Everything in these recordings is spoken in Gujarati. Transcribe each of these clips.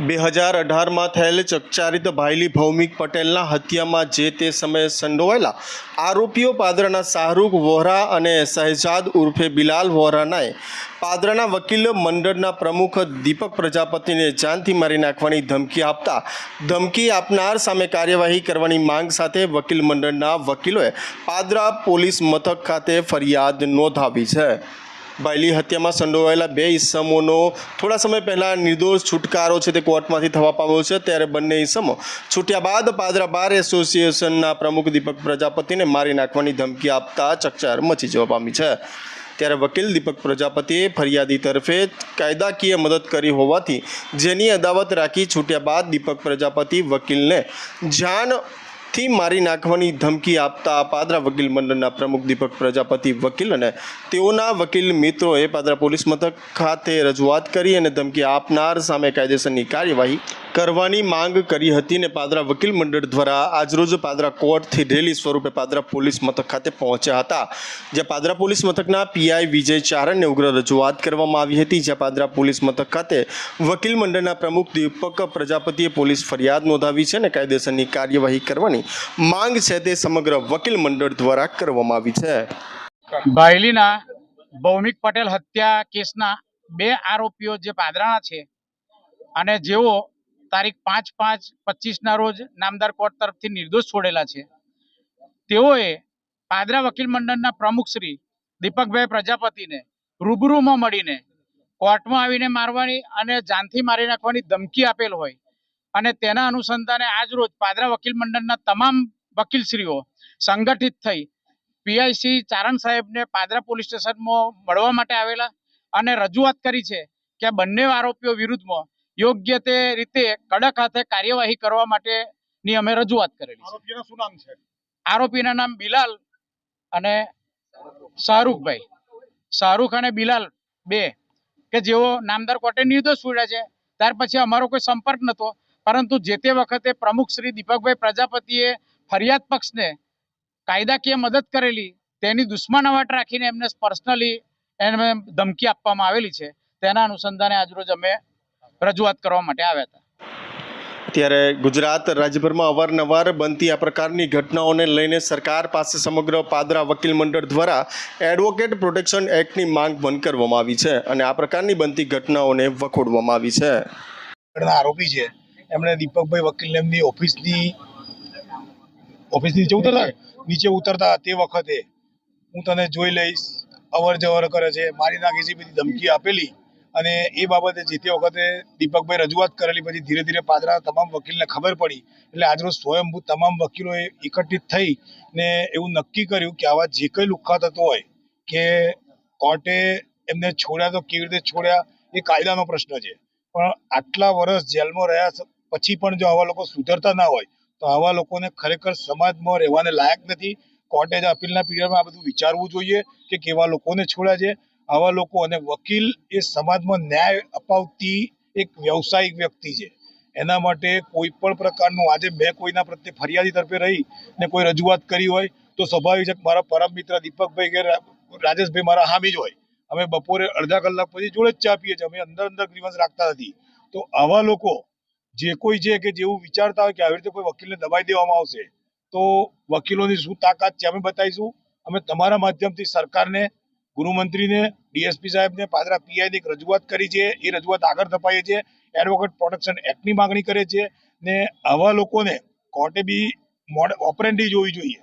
બે હજાર અઢારમાં થયેલ ચકચારિત ભાઈલી ભૌમિક પટેલના હત્યામાં જે તે સમયે સંડોવાયેલા આરોપીઓ પાદરાના શાહરૂખ વોહરા અને શહેજાદ ઉર્ફે બિલાલ વોહરાનાએ પાદરાના વકીલ મંડળના પ્રમુખ દીપક પ્રજાપતિને જાનથી મારી નાખવાની ધમકી આપતા ધમકી આપનાર સામે કાર્યવાહી કરવાની માંગ સાથે વકીલ મંડળના વકીલોએ પાદરા પોલીસ મથક ખાતે ફરિયાદ નોંધાવી છે. બાયલી હત્યામાં સંડોવાયેલા બે ઈસમોનો થોડા સમય પહેલાં નિર્દોષ છુટકારો છે તે કોર્ટમાંથી થવા પામ્યો છે. ત્યારે બંને ઈસમો છૂટ્યા બાદ પાદરા બાર એસોસિએશનના પ્રમુખ દીપક પ્રજાપતિને મારી નાખવાની ધમકી આપતા ચકચાર મચી જવા પામી છે. ત્યારે વકીલ દીપક પ્રજાપતિએ ફરિયાદી તરફે કાયદાકીય મદદ કરી હોવાથી જેની અદાવત રાખી છૂટ્યા બાદ દીપક પ્રજાપતિ વકીલને જાનથી મારી નાખવાની ધમકી આપતા પાદરા વકીલ મંડળના પ્રમુખ દીપક પ્રજાપતિ વકીલ અને તેઓના વકીલ મિત્રોએ પાદરા પોલીસ મથક ખાતે રજૂઆત કરી અને ધમકી આપનાર સામે કાયદેસરની કાર્યવાહી કરવાની માંગ કરી હતી ને પાદરા વકીલ મંડળ દ્વારા આજરોજ પાદરા કોર્ટથી રેલી સ્વરૂપે પાદરા પોલીસ મથક ખાતે પહોંચ્યા હતા, જ્યાં પાદરા પોલીસ મથકના પીઆઈ વિજય ચારણને ઉગ્ર રજૂઆત કરવામાં આવી હતી, જ્યાં પાદરા પોલીસ મથક ખાતે વકીલ મંડળના પ્રમુખ દીપક પ્રજાપતિએ પોલીસ ફરિયાદ નોંધાવી છે અને કાયદેસરની કાર્યવાહી કરવાની માંગ છે તે સમગ્ર વકીલ મંડળ દ્વારા કરવામાં આવી છે. બાયલીના ભૌમિક પટેલ હત્યા કેસના બે આરોપીઓ જે પાદરાના છે અને જેઓ તારીખ પાંચ પાંચ પચીસના રોજ નામદાર કોર્ટ તરફથી નિર્દોષ છોડેલા છે. તેઓએ પાદરા વકીલ મંડળના પ્રમુખ શ્રી દીપકભાઈ પ્રજાપતિને રૂબરૂમાં મળીને કોર્ટમાં આવીને મારવાની અને જાનથી મારી નાખવાની ધમકી આપેલ હોય અને તેના અનુસંધાને આજ રોજ પાદરા વકીલ મંડળના તમામ વકીલશ્રીઓ સંગઠિત થઈ પીઆઈસી ચારણ સાહેબને પાદરા પોલીસ સ્ટેશનમાં મળવા માટે આવેલા અને રજૂઆત કરી છે કે બંને આરોપીઓ વિરુદ્ધમાં યોગ્ય તે રીતે કડક હાથે કાર્યવાહી કરવા માટેની અમે રજૂઆત કરેલી આરોપીનું શું નામ છે? આરોપીના નામ બિલાલ અને શાહરૂખભાઈ. શાહરૂખ અને બિલાલ બે કે જેઓ નામદાર કોર્ટે નિર્દોષ છોડ્યા છે. ત્યાર પછી અમારો કોઈ સંપર્ક નહોતો પરંતુ જે તે વખતે પ્રમુખ શ્રી દીપકભાઈ પ્રજાપતિએ ફરિયાદ પક્ષને કાયદાકીય મદદ કરેલી તેની દુશ્મનાવટ રાખીને એમને પર્સનલી એને ધમકી આપવામાં આવેલી છે. તેના અનુસંધાને આજરોજ અમે રજૂઆત કરવા માટે આવ્યા હતા. ત્યારે ગુજરાત રાજ્યભરમાં અવારનવાર બનતી આ પ્રકારની ઘટનાઓને લઈને સરકાર પાસે સમગ્ર પાદરા વકીલ મંડળ દ્વારા એડવોકેટ પ્રોટેક્શન એક્ટની માંગ બંધ કરવામાં આવી છે અને આ પ્રકારની બનતી ઘટનાઓને વખોડવામાં આવી છે. આરોપી છે. એમણે દીપકભાઈ વકીલ એમની ઓફિસની ઓફિસની નીચે ઉતરતા? નીચે ઉતરતા તે વખતે હું તને જોઈ લઈશ. અવર જવર કરે છે. મારી નાખી છે બધી ધમકી આપેલી. અને એ બાબતે જે તે વખતે દીપકભાઈ રજૂઆત કરેલી, પછી ધીરે ધીરે પાદરા તમામ વકીલને ખબર પડી. એટલે આજરોજ સ્વયંભૂ તમામ વકીલોએ એકત્રિત થઈ ને એવું નક્કી કર્યું કે આવા જે કંઈ લુખા થતો હોય કે કોર્ટે એમને છોડ્યા તો કેવી રીતે છોડ્યા, એ કાયદાનો પ્રશ્ન છે. પણ આટલા વર્ષ જેલમાં રહ્યા પછી પણ જો આવા લોકો સુધરતા ના હોય, તો આવા લોકોને ખરેખર સમાજમાં રહેવાને લાયક નથી. કોર્ટે જ અપીલના પીરિયડમાં આ બધું વિચારવું જોઈએ કે કેવા લોકોને છોડ્યા છે. આવા લોકો અને વકીલ એ સમાજમાં ન્યાય અપાવતી એક વ્યવસાયિક વ્યક્તિ છે. એના માટે કોઈ પણ પ્રકારનું આજે મેં કોઈના પ્રત્યે ફરિયાદી તરફે રહી ને કોઈ રજૂઆત કરી હોય તો સ્વાભાવિક છે કે મારા પરમ મિત્ર દીપકભાઈ કે રાજેશભાઈ મારા હામી જ હોય. અમે બપોરે અડધા કલાક પછી જોડે જ ચા પીએ છીએ. અમે અંદર અંદર ગ્રીવન્સ રાખતા નથી. તો આવા લોકો જે કોઈ છે કે જેવું વિચારતા હોય કે આવી રીતે કોઈ વકીલને દબાઈ દેવામાં આવશે તો વકીલોની શું તાકાત છે અમે બતાવીશું. અમે તમારા માધ્યમથી સરકારને ગૃહમંત્રીને, ડીએસપી સાહેબને, પાદરા પીઆઈને એક રજૂઆત કરી છે. એ રજૂઆત આગળ ધપાઈએ છે એડવોકેટ પ્રોટેક્શન એક્ટની માંગણી કરે છે ને આવા લોકોને કોર્ટે બી મોડ ઓપરેન્ડી જોવી જોઈએ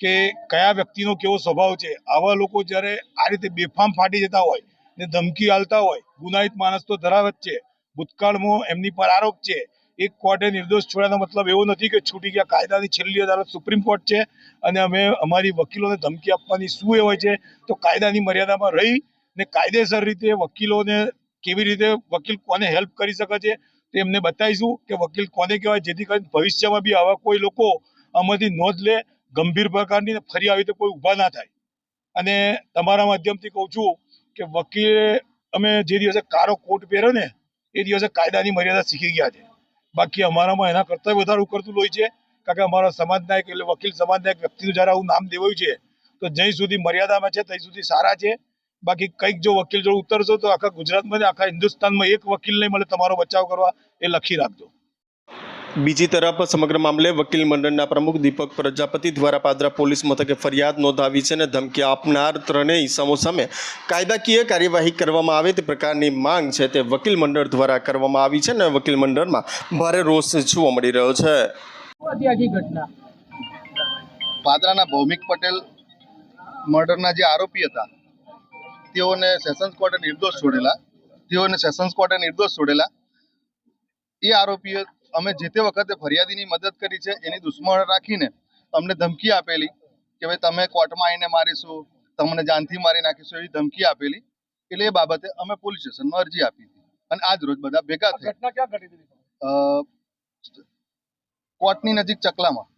કે કયા વ્યક્તિનો કેવો સ્વભાવ છે. આવા લોકો જ્યારે આ રીતે બેફામ ફાટી જતા હોય ને ધમકી આલતા હોય, ગુનાહિત માણસ તો ધરાવે જ છે. ભૂતકાળમાં એમની પર આરોપ છે એક કોર્ટે નિર્દોષ છોડ્યાનો મતલબ એવો નથી કે છૂટી ગયા કાયદાની છેલ્લી અદાલત સુપ્રીમ કોર્ટ છે અને અમે અમારી વકીલોને ધમકી આપવાની શું એ હોય છે તો કાયદાની મર્યાદામાં રહી ને કાયદેસર રીતે વકીલોને કેવી રીતે વકીલ કોને હેલ્પ કરી શકે છે તે એમને બતાવીશું કે વકીલ કોને કહેવાય જેથી કરીને ભવિષ્યમાં બી આવા કોઈ લોકો આમાંથી નોંધ લે, ગંભીર પ્રકારની ફરી આવી રીતે કોઈ ઊભા ના થાય. અને તમારા માધ્યમથી કહું છું કે વકીલે અમે જે દિવસે કારો કોટ પહેર્યો ને એ દિવસે કાયદાની મર્યાદા શીખી ગયા છે. બાકી અમારામાં એના કરતાં વધારે ઉકળતું હોય છે. કારણ કે અમારા સમાજના એક એટલે વકીલ સમાજના એક વ્યક્તિનું જ્યારે આવું નામ દેવાયું છે, તો જ્યાં સુધી મર્યાદામાં છે ત્યાં સુધી સારા છે. બાકી કંઈક જો વકીલ જોડે ઉતરશો તો આખા ગુજરાતમાં આખા હિન્દુસ્તાનમાં એક વકીલ નહીં મળે, તમારો બચાવ કરવા એ લખી રાખજો. બીજી તરફ સમગ્ર મામલે વકીલ મંડળના પ્રમુખ દીપક પ્રજાપતિ દ્વારા પાદરા પોલીસ મથકે ફરિયાદ નોંધાવી છે અને ધમકી આપનાર ત્રણેય ઇસમો સામે કાયદાકીય કાર્યવાહી કરવામાં આવે તે પ્રકારની માંગ છે તે વકીલ મંડળ દ્વારા કરવામાં આવી છે અને વકીલ મંડળમાં ભારે રોષ જોવા મળી રહ્યો છે. ઘટના. પાદરાના ભૌમિક પટેલ મર્ડરના જે આરોપી હતા તેઓને સેશન્સ કોર્ટે નિર્દોષ છોડેલા તેઓને સેશન્સ કોર્ટે નિર્દોષ છોડેલા. એ આરોપીઓ અમે જે તે વખતે ફરિયાદીની મદદ કરી છે એની દુશ્મણ રાખીને અમને ધમકી આપેલી કે ભાઈ તમે કોર્ટમાં આવીને મારીશું તમને જાનથી મારી નાખીશું એવી ધમકી આપેલી. એટલે એ બાબતે અમે પોલીસ સ્ટેશનમાં અરજી આપી હતી. અને આજ રોજ બધા ભેગા અ, કોર્ટની નજીક ચકલામાં.